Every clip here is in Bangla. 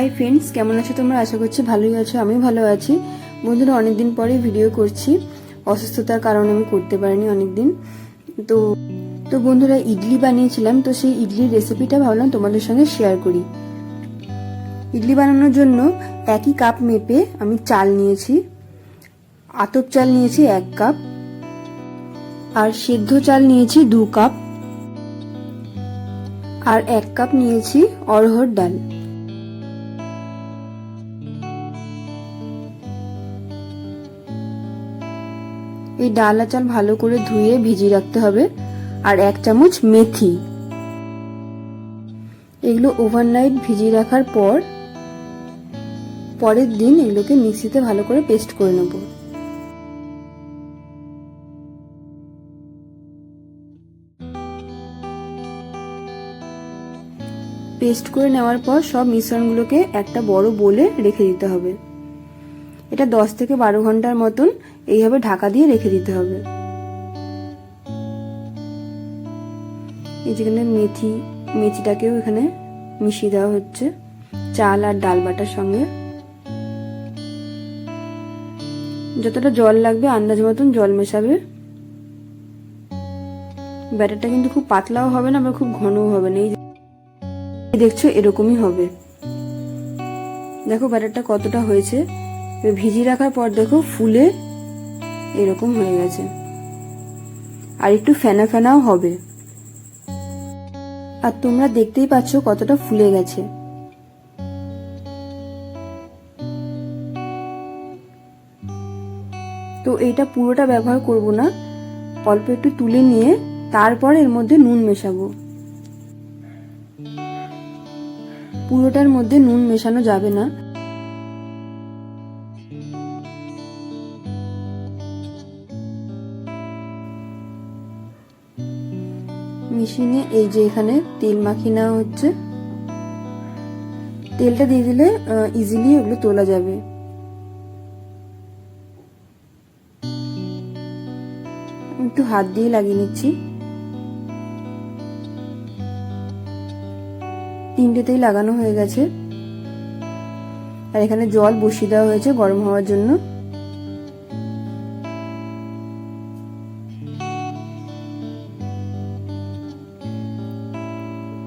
হাই ফ্রেন্ডস কেমন আছো তোমরা? আশা করছি ভালোই আছো আমি ভালো আছি। বন্ধুরা, অনেকদিন পরে ভিডিও করছি। অসুস্থতার কারণে আমি করতে পারিনি অনেকদিন। তো তো বন্ধুরা, ইডলি বানিয়েছিলাম, তো সেই ইডলির রেসিপিটা ভাবলাম তোমাদের সঙ্গে শেয়ার করি। ইডলি বানানোর জন্য একই কাপ মেপে আমি চাল নিয়েছি। আতপ চাল নিয়েছি এক কাপ আর সেদ্ধ চাল নিয়েছি দু কাপ আর এক কাপ নিয়েছি অরহর ডাল। এই ডাল চাল ভালো করে ধুয়ে ভিজিয়ে রাখতে হবে আর এক চামচ মেথি। এগুলো ওভারনাইট ভিজিয়ে রাখার পর পরের দিন এগুলোকে মিক্সিতে ভালো করে পেস্ট করে নেব। পেস্ট করে নেওয়ার পর সব মিশ্রণগুলোকে একটা বড় বোলে রেখে দিতে হবে। এটা দশ থেকে বারো ঘণ্টার মতন এইভাবে ঢাকা দিয়ে রেখে দিতে হবে। এই যেখানে মেথি, মেথিটাকেও এখানে মিশিয়ে দেওয়া হচ্ছে, চাল আর ডাল বাটার সঙ্গে। যতটা জল লাগবে, আন্দাজ মতন জল মেশাবে। ব্যাটারটা কিন্তু খুব পাতলাও হবে না বা খুব ঘনও হবে না। এই দেখছ, এরকমই হবে। দেখো ব্যাটারটা কতটা হয়েছে। ভিজিয়ে রাখার পর দেখো ফুলে এরকম হয়ে গেছে। আর একটু ফেনা ফেনাও হবে। আর তোমরা দেখতেই পাচ্ছ কতটা ফুলে গেছে। তো এইটা পুরোটা ব্যবহার করব না। অল্প একটু তুলে নিয়ে তারপর এর মধ্যে নুন মেশাবো। পুরোটার মধ্যে নুন মেশানো যাবে না। মেশিনে এই যে এখানে তেল মাখিয়ে নেওয়া হচ্ছে। তেলটা দিয়ে দিলে ইজিলি ওগুলো তোলা যাবে। একটু হাত দিয়ে লাগিয়ে নিচ্ছি। তিনটেতেই লাগানো হয়ে গেছে। আর এখানে জল বসিয়ে দেওয়া হয়েছে গরম হওয়ার জন্য।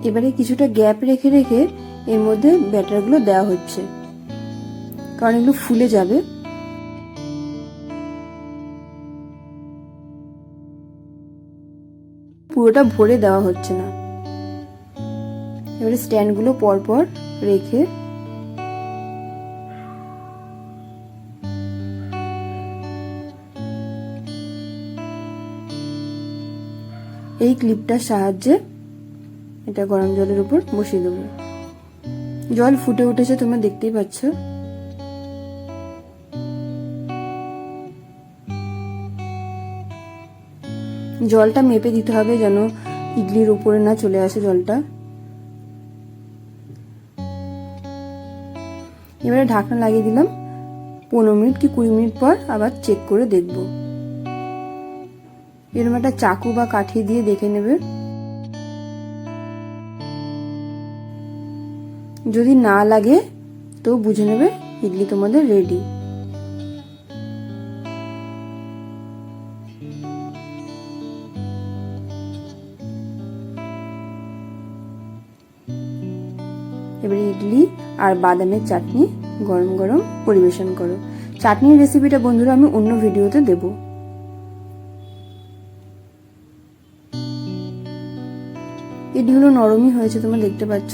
এবারে কিছুটা গ্যাপ রেখে রেখে এর মধ্যে ব্যাটারগুলো দেওয়া হচ্ছে। কারণ এগুলো ফুলে যাবে। পুরোটা ভরে দেওয়া হচ্ছে না। এবারে স্ট্যান্ডগুলো পরপর রেখে এই ক্লিপটার সাহায্যে এটা গরম জলের উপর বসিয়ে দেবো। জল ফুটে উঠেছে, তোমরা দেখতেই পাচ্ছ। জলটা মেপে দিতে হবে যেন ইডলির উপরে না চলে আসে জলটা। এবারে ঢাকনা লাগিয়ে দিলাম। পনেরো মিনিট কি কুড়ি মিনিট পর আবার চেক করে দেখব। এরকম একটা চাকু বা কাঠি দিয়ে দেখে নেবে। যদি না লাগে, তো বুঝে নেবে ইডলি তোমাদের রেডি এবারে ইডলি আর বাদামের চাটনি গরম গরম পরিবেশন করো। চাটনির রেসিপিটা বন্ধুরা আমি অন্য ভিডিওতে দেব। ইডলিগুলো নরমই হয়েছে, তোমরা দেখতে পাচ্ছ।